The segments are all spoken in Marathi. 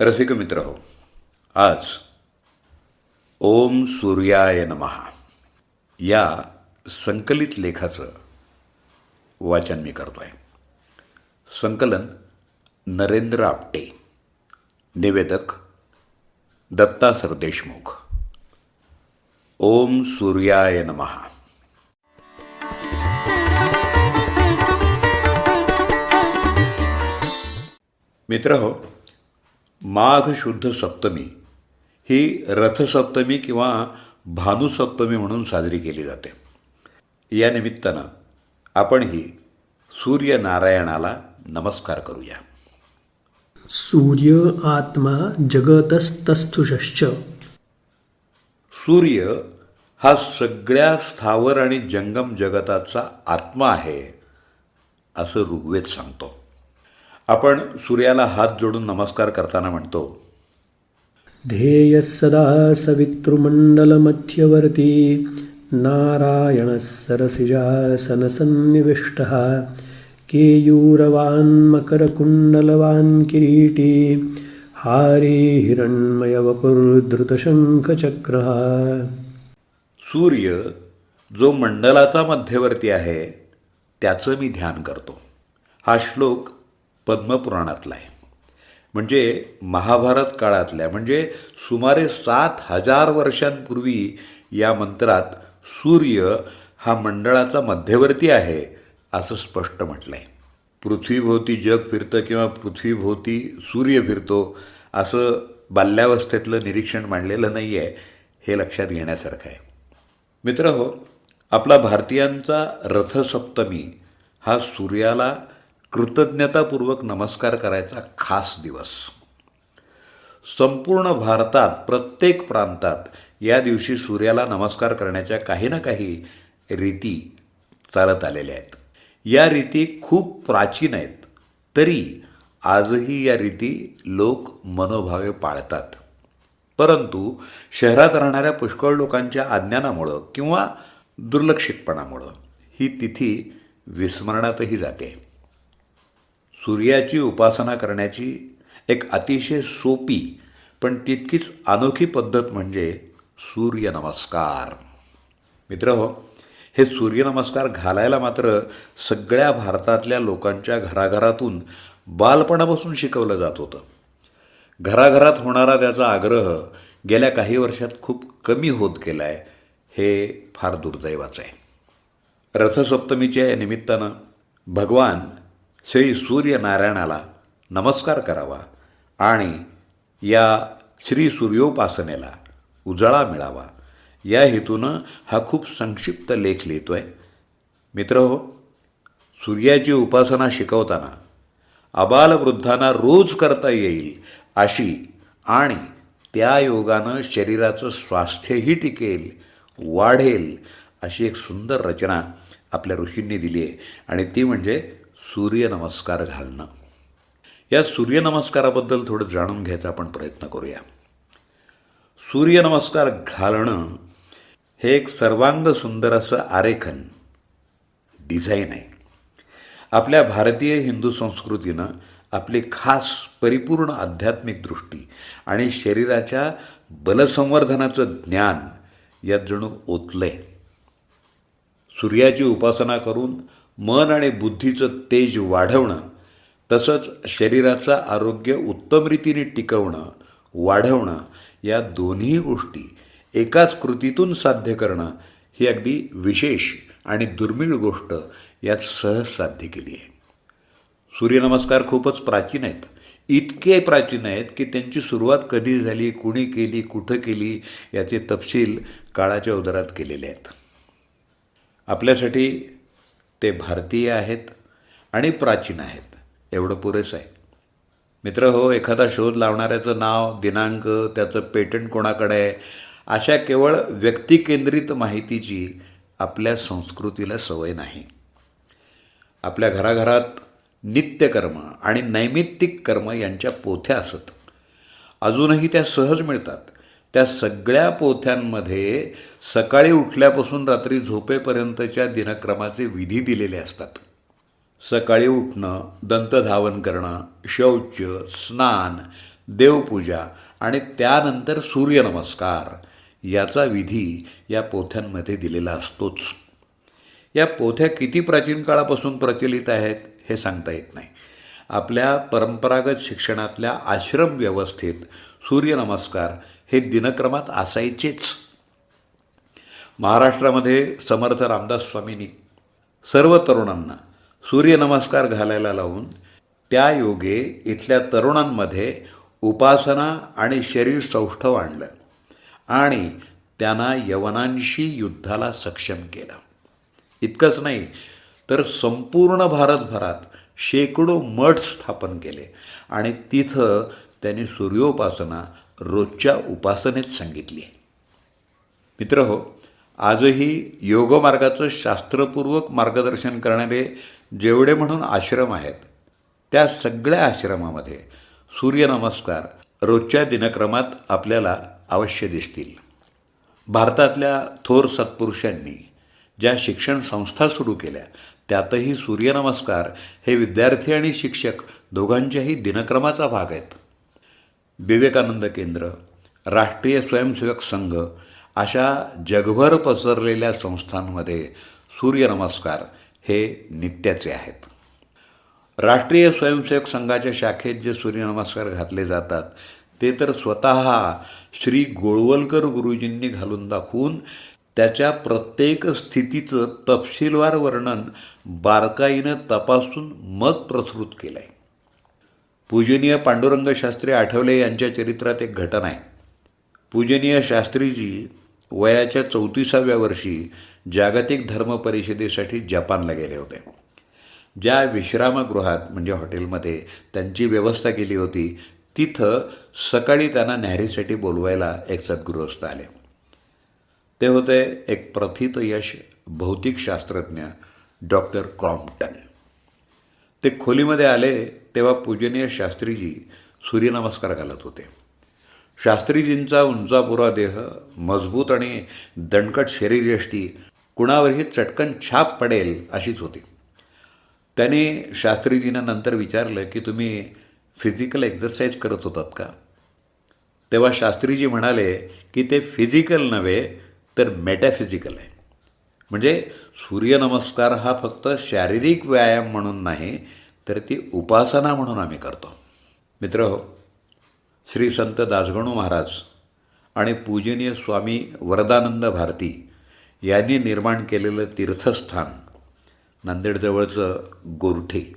रसिक मित्र हो आज ओम सूर्याय नमहा या संकलित लेखाचं वाचन मी करतो आहे संकलन नरेंद्र आपटे निवेदक दत्ता सर देशमुख. ओम सूर्याय नमहा मित्र हो माघ शुद्ध सप्तमी ही रथसप्तमी किंवा भानुसप्तमी म्हणून साजरी केली जाते. या निमित्तानं आपणही सूर्यनारायणाला नमस्कार करूया. सूर्य आत्मा जगतस्तस्थुषश्च. सूर्य हा सगळ्या स्थावर आणि जंगम जगताचा आत्मा आहे असं ऋग्वेद सांगतो. आपण सूर्याला हात जोडून नमस्कार करताना म्हणतो. ध्येयः सदा सवितृमण्डलमध्यवर्ती नारायणः सरसिजासनसन्निविष्टः केयूरवान् मकरकुण्डलवान् किरीटी हारी हिरण्मयवपुर्धृतशङ्खचक्रः सूर्य जो मंडलाचा मध्यवर्ती आहे त्याचं मी ध्यान करतो. हा श्लोक पद्मपुराणातला आहे. म्हणजे महाभारत काळातल्या म्हणजे सुमारे सात हजार वर्षांपूर्वी या मंत्रात सूर्य हा मंडळाचा मध्यवर्ती आहे असं स्पष्ट म्हटलं आहे पृथ्वीभोवती जग फिरतं किंवा पृथ्वीभोवती सूर्य फिरतो असं बाल्यावस्थेतलं निरीक्षण मांडलेलं नाही आहे हे लक्षात घेण्यासारखं आहे. मित्र हो आपला भारतीयांचा रथसप्तमी हा सूर्याला कृतज्ञतापूर्वक नमस्कार करायचा खास दिवस. संपूर्ण भारतात प्रत्येक प्रांतात या दिवशी सूर्याला नमस्कार करण्याच्या काही ना काही रीती चालत आलेल्या आहेत. या रीती खूप प्राचीन आहेत. तरी आजही या रीती लोक मनोभावे पाळतात. परंतु शहरात राहणाऱ्या पुष्कळ लोकांच्या अज्ञानामुळं किंवा दुर्लक्षितपणामुळं ही तिथी विस्मरणातही जाते. सूर्याची उपासना करण्याची एक अतिशय सोपी पण तितकीच अनोखी पद्धत म्हणजे सूर्यनमस्कार. मित्र हो हे सूर्यनमस्कार घालायला मात्र सगळ्या भारतातल्या लोकांच्या घराघरातून बालपणापासून शिकवलं जात होतं. घराघरात होणारा त्याचा आग्रह गेल्या काही वर्षात खूप कमी होत गेला आहे हे फार दुर्दैवाचं आहे. रथसप्तमीच्या या निमित्तानं भगवान श्री सूर्यनारायणाला नमस्कार करावा आणि या श्री सूर्योपासनेला उजळा मिळावा. या हेतूनं हा खूप संक्षिप्त लेख लिहितो आहे मित्र हो सूर्याची उपासना शिकवताना अबालवृद्धांना रोज करता येईल अशी आणि त्या योगानं शरीराचं स्वास्थ्यही टिकेल वाढेल अशी एक सुंदर रचना आपल्या ऋषींनी दिली आहे. आणि ती म्हणजे सूर्यनमस्कार घालणं. या सूर्यनमस्काराबद्दल थोडं जाणून घ्यायचा आपण प्रयत्न करूया. सूर्यनमस्कार घालणं हे एक सर्वांग सुंदर असं आरेखन डिझाईन आहे. आपल्या भारतीय हिंदू संस्कृतीनं आपली खास परिपूर्ण आध्यात्मिक दृष्टी आणि शरीराच्या बलसंवर्धनाचं ज्ञान यात जणू ओतलंय. सूर्याची उपासना करून मन आणि बुद्धीचं तेज वाढवणं तसंच शरीराचं आरोग्य उत्तम रीतीने टिकवणं वाढवणं या दोन्ही गोष्टी एकाच कृतीतून साध्य करणं ही अगदी विशेष आणि दुर्मिळ गोष्ट यात सहज साध्य केली आहे. सूर्यनमस्कार खूपच प्राचीन आहेत. इतके प्राचीन आहेत की त्यांची सुरुवात कधी झाली कुणी केली कुठं केली याचे तपशील काळाच्या उदरात केलेले आहेत. आपल्यासाठी ते भारतीय आहेत आणि प्राचीन आहेत. एवढं पुरेसं आहे. मित्र हो एखादा शोध लावणाऱ्याचं नाव दिनांक त्याचं पेटंट कोणाकडे आहे अशा केवळ व्यक्तिकेंद्रित माहितीची आपल्या संस्कृतीला सवय नाही. आपल्या घराघरात नित्यकर्म आणि नैमित्तिक कर्म यांच्या पोथ्या असत. अजूनही त्या सहज मिळतात. त्या सगळ्या पोथ्यांमध्ये सकाळी उठल्यापासून रात्री झोपेपर्यंतच्या दिनक्रमाचे विधी दिलेले असतात. सकाळी उठणं दंतधावन करणं शौच स्नान देवपूजा आणि त्यानंतर सूर्यनमस्कार याचा विधी या पोथ्यांमध्ये दिलेला असतोच. या पोथ्या किती प्राचीन काळापासून प्रचलित आहेत हे सांगता येत नाही. आपल्या परंपरागत शिक्षणातल्या आश्रम व्यवस्थेत सूर्यनमस्कार हे दिनक्रमात असायचेच. महाराष्ट्रामध्ये समर्थ रामदास स्वामींनी सर्व तरुणांना सूर्यनमस्कार घालायला लावून त्या योगे इथल्या तरुणांमध्ये उपासना आणि शरीर सौष्ठव आणलं आणि त्यांना यवनांशी युद्धाला सक्षम केलं. इतकंच नाही तर संपूर्ण भारतभरात शेकडो मठ स्थापन केले आणि तिथं त्यांनी सूर्योपासना रोजच्या उपासनेत सांगितली आहे. मित्र हो आजही योगमार्गाचं शास्त्रपूर्वक मार्गदर्शन करणारे जेवढे म्हणून आश्रम आहेत त्या सगळ्या आश्रमामध्ये सूर्यनमस्कार रोजच्या दिनक्रमात आपल्याला अवश्य दिसतील. भारतातल्या थोर सत्पुरुषांनी ज्या शिक्षण संस्था सुरू केल्या त्यातही सूर्यनमस्कार हे विद्यार्थी आणि शिक्षक दोघांच्याही दिनक्रमाचा भाग आहेत. विवेकानंद केंद्र राष्ट्रीय स्वयंसेवक संघ अशा जगभर पसरलेल्या संस्थांमध्ये सूर्यनमस्कार हे नित्याचे आहेत. राष्ट्रीय स्वयंसेवक संघाच्या शाखेत जे सूर्यनमस्कार घातले जातात ते तर स्वतः श्री गोळवलकर गुरुजींनी घालून दाखवून त्याच्या प्रत्येक स्थितीचं तपशीलवार वर्णन बारकाईनं तपासून मग प्रसृत केलं आहे पूजनीय पांडुरंग शास्त्री आठवले यांच्या चरित्रात एक घटना आहे. पूजनीय शास्त्रीजी वयाच्या चौतीसाव्या वर्षी जागतिक धर्म परिषदेसाठी जपानला गेले होते. ज्या विश्रामगृहात म्हणजे हॉटेलमध्ये त्यांची व्यवस्था केली होती तिथं सकाळी त्यांना न्याहारीसाठी बोलवायला एक सद्गृहस्थ आले. ते होते एक प्रथित यश भौतिकशास्त्रज्ञ डॉक्टर क्रॉम्प्टन ते खोलीमध्ये आले तेव्हा पूजनीय शास्त्रीजी सूर्यनमस्कार घालत होते. शास्त्रीजींचा उंचापुरा देह मजबूत आणि दणकट शरीरयष्टी कुणावरही चटकन छाप पडेल अशीच होती. त्याने शास्त्रीजींना नंतर विचारलं की तुम्ही फिजिकल एक्झरसाईज करत होतात का? तेव्हा शास्त्रीजी म्हणाले की ते फिजिकल नव्हे तर मेटॅफिजिकल आहे. म्हणजे सूर्यनमस्कार हा फक्त शारीरिक व्यायाम म्हणून नाही तर ती उपासना म्हणून आम्ही करतो. मित्र हो श्री संत दासगणू महाराज आणि पूजनीय स्वामी वरदानंद भारती यांनी निर्माण केलेलं तीर्थस्थान नांदेडजवळचं गोरठे.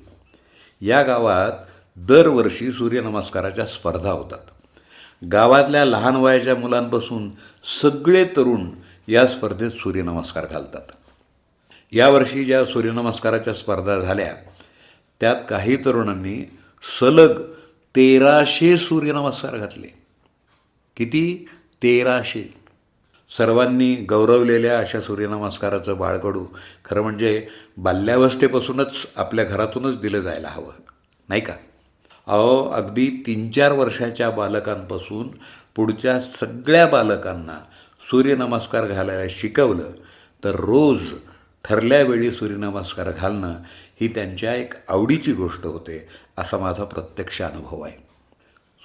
या गावात दरवर्षी सूर्यनमस्काराच्या स्पर्धा होतात. गावातल्या लहान वयाच्या मुलांपासून सगळे तरुण या स्पर्धेत सूर्यनमस्कार घालतात. यावर्षी ज्या सूर्यनमस्काराच्या स्पर्धा झाल्या त्यात काही तरुणांनी सलग तेराशे सूर्यनमस्कार घातले. किती? तेराशे. सर्वांनी गौरवलेल्या अशा सूर्यनमस्काराचं बाळकडू खरं म्हणजे बाल्यावस्थेपासूनच आपल्या घरातूनच दिलं जायला हवं नाही का? अहो अगदी तीन चार वर्षाच्या बालकांपासून पुढच्या सगळ्या बालकांना सूर्यनमस्कार घालायला शिकवलं तर रोज ठरल्यावेळी सूर्यनमस्कार घालणं ही त्यांच्या एक आवडीची गोष्ट होते असा माझा प्रत्यक्ष अनुभव आहे.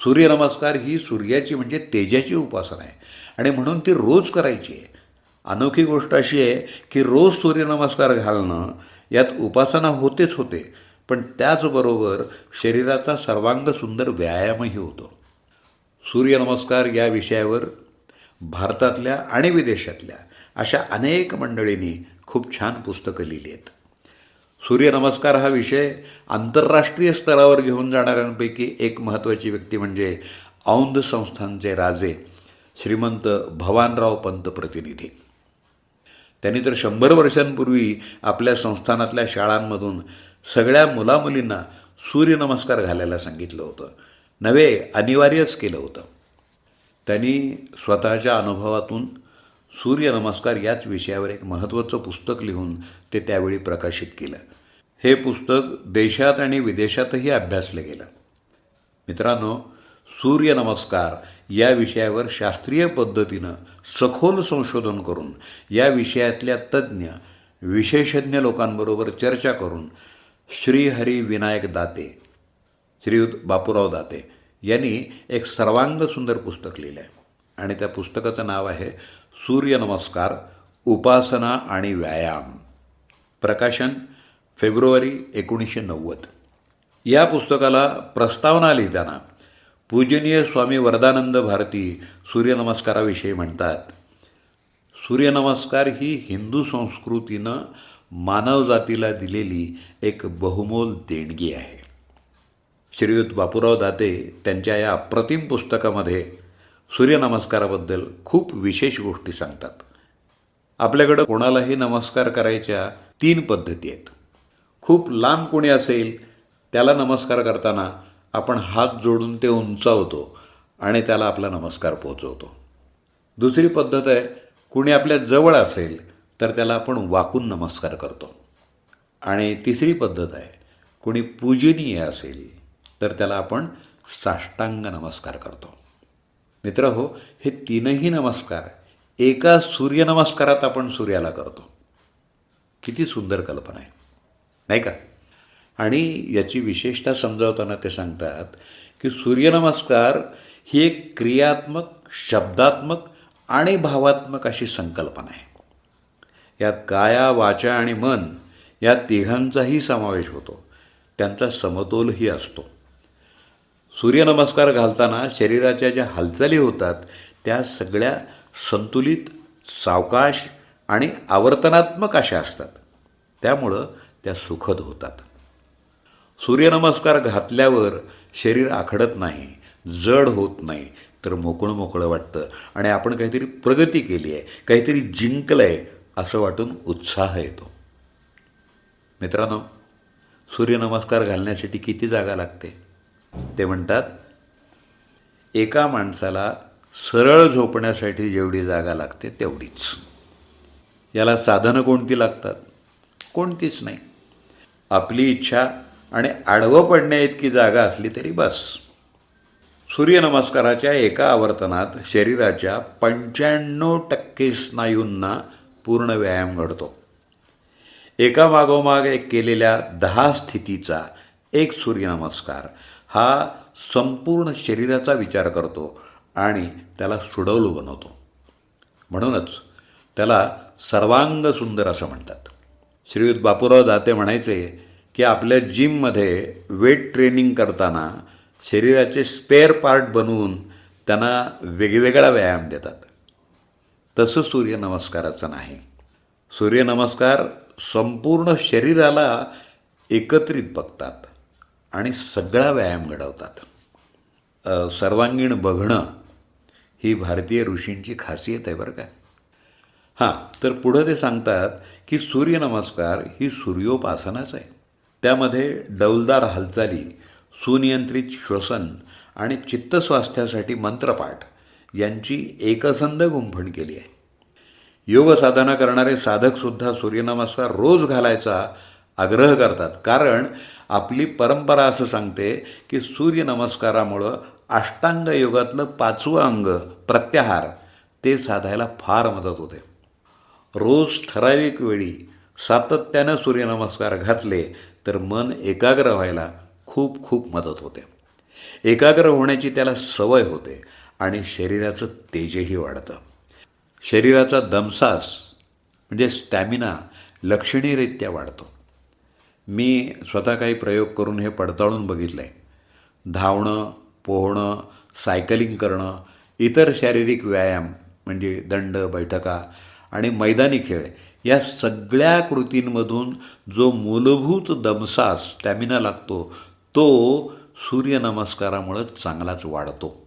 सूर्यनमस्कार ही सूर्याची म्हणजे तेजाची उपासना आहे आणि म्हणून ती रोज करायची आहे. अनोखी गोष्ट अशी आहे की रोज सूर्यनमस्कार घालणं यात उपासना होतेच होते पण त्याचबरोबर शरीराचा सर्वांग सुंदर व्यायामही होतो. सूर्यनमस्कार या विषयावर भारतातल्या आणि विदेशातल्या अशा अनेक मंडळींनी खूप छान पुस्तकं लिहिली आहेत. सूर्यनमस्कार हा विषय आंतरराष्ट्रीय स्तरावर घेऊन जाणाऱ्यांपैकी एक महत्त्वाची व्यक्ती म्हणजे औंध संस्थानचे राजे श्रीमंत भवानराव पंत प्रतिनिधी. त्यांनी तर शंभर वर्षांपूर्वी आपल्या संस्थानातल्या शाळांमधून सगळ्या मुलामुलींना सूर्यनमस्कार घालायला सांगितलं होतं. नव्हे अनिवार्यच केलं होतं. त्यांनी स्वतःच्या अनुभवातून सूर्यनमस्कार याच विषयावर एक महत्त्वाचं पुस्तक लिहून ते त्यावेळी प्रकाशित केलं. हे पुस्तक देशात आणि विदेशातही अभ्यासलं गेलं. मित्रांनो सूर्यनमस्कार या विषयावर शास्त्रीय पद्धतीनं सखोल संशोधन करून या विषयातल्या तज्ज्ञ विशेषज्ञ लोकांबरोबर चर्चा करून श्रीहरी विनायक दाते श्रीयुत बापूराव दाते यांनी एक सर्वांग सुंदर पुस्तक लिहिलं आहे आणि त्या पुस्तकाचं नाव आहे सूर्यनमस्कार उपासना आणि व्यायाम. प्रकाशन फेब्रुवारी एकोणीसशे नव्वद. या पुस्तकाला प्रस्तावना लिहिताना पूजनीय स्वामी वरदानंद भारती सूर्यनमस्काराविषयी म्हणतात सूर्यनमस्कार ही हिंदू संस्कृतीनं मानवजातीला दिलेली एक बहुमोल देणगी आहे. श्रीयुत बापूराव दाते त्यांच्या या अप्रतिम पुस्तकामध्ये सूर्यनमस्काराबद्दल खूप विशेष गोष्टी सांगतात. आपल्याकडं कोणालाही नमस्कार करायच्या तीन पद्धती आहेत. खूप लांब कोणी असेल त्याला नमस्कार करताना आपण हात जोडून ते उंचावतो आणि त्याला आपला नमस्कार पोचवतो दुसरी पद्धत आहे कुणी आपल्या जवळ असेल तर त्याला आपण वाकून नमस्कार करतो. आणि तिसरी पद्धत आहे कुणी पूजनीय असेल तर त्याला आपण साष्टांग नमस्कार करतो. मित्र हो हे तीनही नमस्कार एका सूर्यनमस्कारात आपण सूर्याला करतो. किती सुंदर कल्पना आहे. नाही का? आणि याची विशेषता समजावताना ते सांगतात की सूर्यनमस्कार ही एक क्रियात्मक शब्दात्मक आणि भावात्मक अशी संकल्पना आहे. यात काया वाचा आणि मन या तिघांचाही समावेश होतो. त्यांचा समतोलही असतो. सूर्यनमस्कार घालताना शरीराच्या ज्या हालचाली होतात त्या सगळ्या संतुलित सावकाश आणि आवर्तनात्मक अशा असतात. त्यामुळं त्या सुखद होतात. सूर्यनमस्कार घातल्यावर शरीर आखडत नाही जड होत नाही तर मोकळं मोकळं वाटतं. आणि आपण काहीतरी प्रगती केली आहे काहीतरी जिंकलं आहे असं वाटून उत्साह येतो. मित्रांनो सूर्यनमस्कार घालण्यासाठी किती जागा लागते? ते म्हणतात एका माणसाला सरळ झोपण्यासाठी जेवढी जागा लागते तेवढीच. याला साधनं कोणती लागतात? कोणतीच नाही. आपली इच्छा आणि आडवं पडण्या इतकी जागा असली तरी बस. सूर्यनमस्काराच्या एका आवर्तनात शरीराच्या पंच्याण्णव टक्के स्नायूंना पूर्ण व्यायाम घडतो. एका मागोमाग एक केलेल्या दहा स्थितीचा एक सूर्यनमस्कार हा संपूर्ण शरीराचा विचार करतो आणि त्याला सुडवलं बनवतो. म्हणूनच त्याला सर्वांग सुंदर असं म्हणतात. श्रीयुत बापूराव दाते म्हणायचे की आपल्या जिममध्ये वेट ट्रेनिंग करताना शरीराचे स्पेअर पार्ट बनवून त्यांना वेगवेगळा व्यायाम देतात. तसं सूर्यनमस्काराचं नाही. सूर्यनमस्कार संपूर्ण शरीराला एकत्रित बघतात. आणि सगळा व्यायाम घडवतात. सर्वांगीण बघणं ही भारतीय ऋषींची खासियत आहे बरं काय हां तर पुढं ते सांगतात की सूर्यनमस्कार ही सूर्योपासनाच आहे. त्यामध्ये डौलदार हालचाली सुनियंत्रित श्वसन आणि चित्तस्वास्थ्यासाठी मंत्रपाठ यांची एकसंध गुंफण केली आहे. योग साधना करणारे साधकसुद्धा सूर्यनमस्कार रोज घालायचा आग्रह करतात. कारण आपली परंपरा असं सांगते की सूर्यनमस्कारामुळं अष्टांग योगातलं पाचवं अंग प्रत्याहार ते साधायला फार मदत होते. रोज ठराविक वेळी सातत्यानं सूर्यनमस्कार घातले तर मन एकाग्र व्हायला खूप खूप मदत होते. एकाग्र होण्याची त्याला सवय होते आणि शरीराचं तेजही वाढतं. शरीराचा दमसास म्हणजे स्टॅमिना लक्षणीयरित्या वाढतो. मी स्वतः काही प्रयोग करून हे पडताळून बघितलं आहे धावणं पोहणं सायकलिंग करणं इतर शारीरिक व्यायाम म्हणजे दंड बैठका आणि मैदानी खेळ या सगळ्या कृतींमधून जो मूलभूत दमसास स्टॅमिना लागतो तो सूर्यनमस्कारामुळं चांगलाच वाढतो.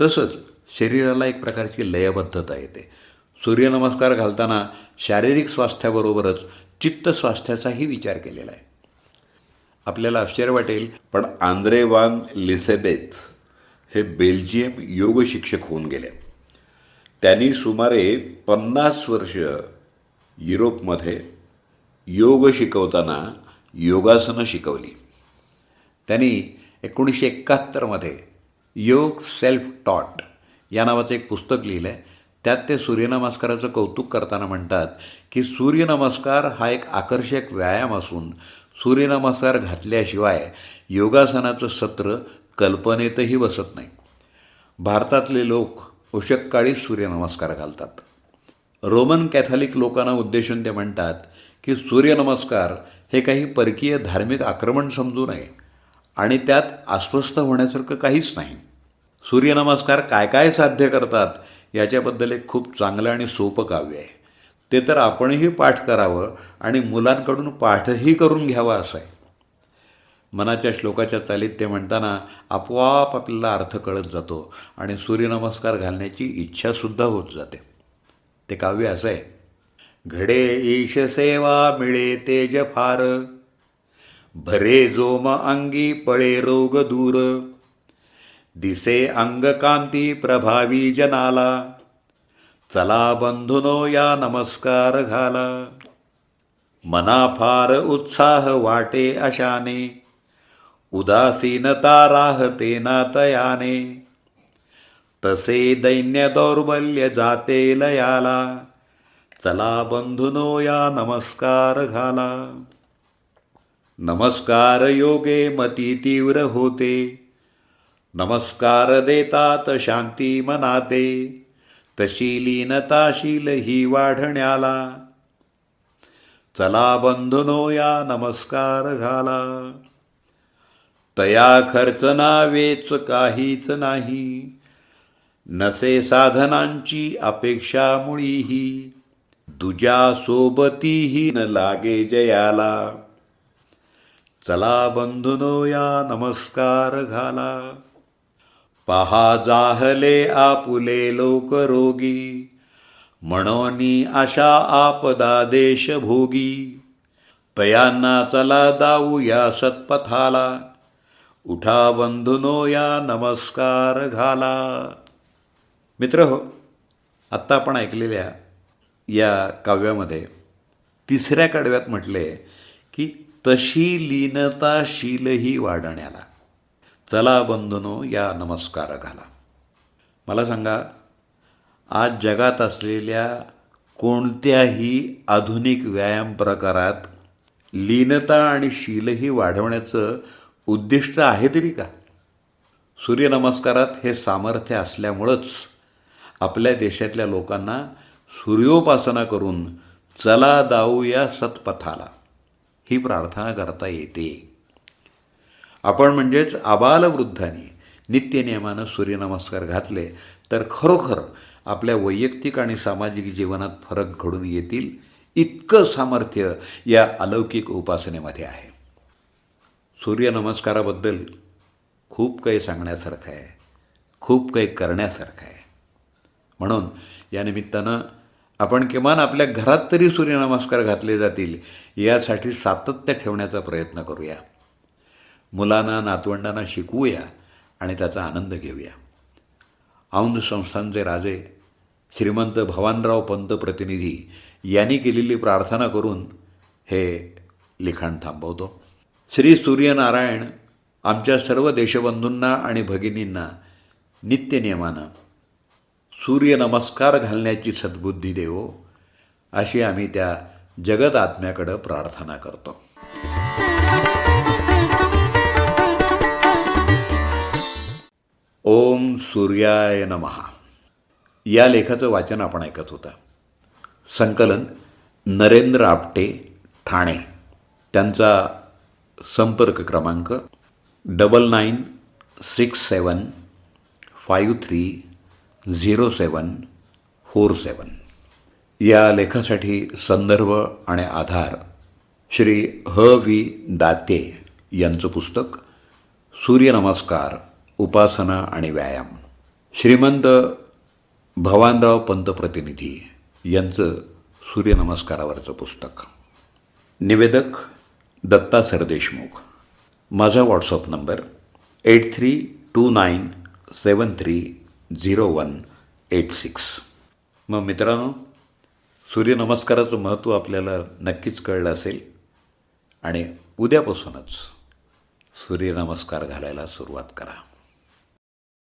तसंच शरीराला एक प्रकारची लयबद्धता येते. सूर्यनमस्कार घालताना शारीरिक स्वास्थ्याबरोबरच चित्त स्वास्थ्याचाही विचार केलेला आहे. आपल्याला आश्चर्य वाटेल पण आंद्रे वान लिसेबेथ हे बेल्जियम योग शिक्षक होऊन गेले. त्यांनी सुमारे पन्नास वर्ष युरोपमध्ये योग शिकवताना योगासनं शिकवली. त्यांनी एकोणीसशे एकाहत्तरमध्ये योग सेल्फ टॉट या नावाचं एक पुस्तक लिहिलं आहे त्यात ते सूर्यनमस्काराचं कौतुक करताना म्हणतात की सूर्यनमस्कार हा एक आकर्षक व्यायाम असून सूर्यनमस्कार घातल्याशिवाय योगासनाचं सत्र कल्पनेतही बसत नाही. भारतातले लोक उशक्काळी सूर्यनमस्कार घालतात. रोमन कॅथॉलिक लोकांना उद्देशून ते म्हणतात की सूर्यनमस्कार हे काही परकीय धार्मिक आक्रमण समजू नये आणि त्यात अस्वस्थ होण्यासारखं काहीच नाही. सूर्यनमस्कार काय काय साध्य करतात याच्याबद्दल एक खूप चांगलं आणि सोपं काव्य आहे. ते तर आपणही पाठ करावं आणि मुलांकडून पाठही करून घ्यावा असं आहे. मनाच्या श्लोकाच्या चालीत ते म्हणताना आपोआप आपल्याला अर्थ कळत जातो आणि सूर्यनमस्कार घालण्याची इच्छासुद्धा होत जाते. ते काव्य असं आहे. घडे ईश सेवा मिळे तेज फार. भरे जोम अंगी पळे रोग दूर. दिसे अंगकांती प्रभावी जनाला. चला बंधुनो या नमस्कार घाला. मना फार उत्साह वाटे अशाने. उदासीनता राहते ना तयाने. तसे दैन्य दौर्बल्य जाते लयाला. चला बंधुनो या नमस्कार घाला. नमस्कार योगे मती तीव्र होते. नमस्कार देतात शांती मनाते तशी लीनताशील ही वाढण्याला. चला बंधुनो या नमस्कार घाला. तया खर्च नावेच काहीच नाही नसे साधनांची अपेक्षा मुळीही दुजा सोबतीही न लागे जयाला. चला बंधुनो या नमस्कार घाला. पहा जाहले आपुले लोक रोगी म्हणोनी अशा आपदा देश भोगी तयांना चला दाऊ या सत्पथाला. उठा बंधुनो या नमस्कार घाला. मित्र हो आत्ता आपण ऐकलेल्या या काव्यामध्ये तिसऱ्या कडव्यात म्हटले की तशी लीनताशीलही वाढण्याला. चला बंधनो या नमस्कार घाला. मला सांगा आज जगात असलेल्या कोणत्याही आधुनिक व्यायाम प्रकारात लीनता आणि शीलही वाढवण्याचं उद्दिष्ट आहे तरी का? सूर्यनमस्कारात हे सामर्थ्य असल्यामुळंच आपल्या देशातल्या लोकांना सूर्योपासना करून चला दाऊया सत्पथाला. ही प्रार्थना करता येते. आपण म्हणजेच आबालवृद्धांनी नित्यनियमानं सूर्यनमस्कार घातले तर खरोखर आपल्या वैयक्तिक आणि सामाजिक जीवनात फरक घडून येतील इतकं सामर्थ्य या अलौकिक उपासनेमध्ये आहे. सूर्यनमस्काराबद्दल खूप काही सांगण्यासारखं आहे खूप काही करण्यासारखं आहे. म्हणून या निमित्तानं आपण किमान आपल्या घरात तरी सूर्यनमस्कार घातले जातील यासाठी सातत्य ठेवण्याचा प्रयत्न करूया. मुलांना नातवंडांना शिकवूया आणि त्याचा आनंद घेऊया. औंध संस्थांचे राजे श्रीमंत भवानराव पंत प्रतिनिधी यांनी केलेली प्रार्थना करून हे लिखाण थांबवतो. श्री सूर्यनारायण आमच्या सर्व देशबंधूंना आणि भगिनींना नित्यनियमानं सूर्यनमस्कार घालण्याची सद्बुद्धी देवो अशी आम्ही त्या जगत आत्म्याकडं प्रार्थना करतो. ओम सूर्याय नमहा या लेखाचं वाचन आपण ऐकत होता. संकलन नरेंद्र आपटे ठाणे. त्यांचा संपर्क क्रमांक double nine six seven five three zero seven four seven या लेखासाठी संदर्भ आणि आधार श्री ह. व्ही दाते यांचं पुस्तक सूर्यनमस्कार उपासना आणि व्यायाम. श्रीमंत भवानराव पंतप्रतिनिधी यांचं सूर्यनमस्कारावरचं पुस्तक. निवेदक दत्ता सरदेशमुख. माझा WhatsApp number eight three two nine seven three zero one eight six. मग मित्रांनो सूर्यनमस्काराचं महत्त्व आपल्याला नक्कीच कळलं असेल. आणि उद्यापासूनच सूर्यनमस्कार घालायला सुरुवात करा.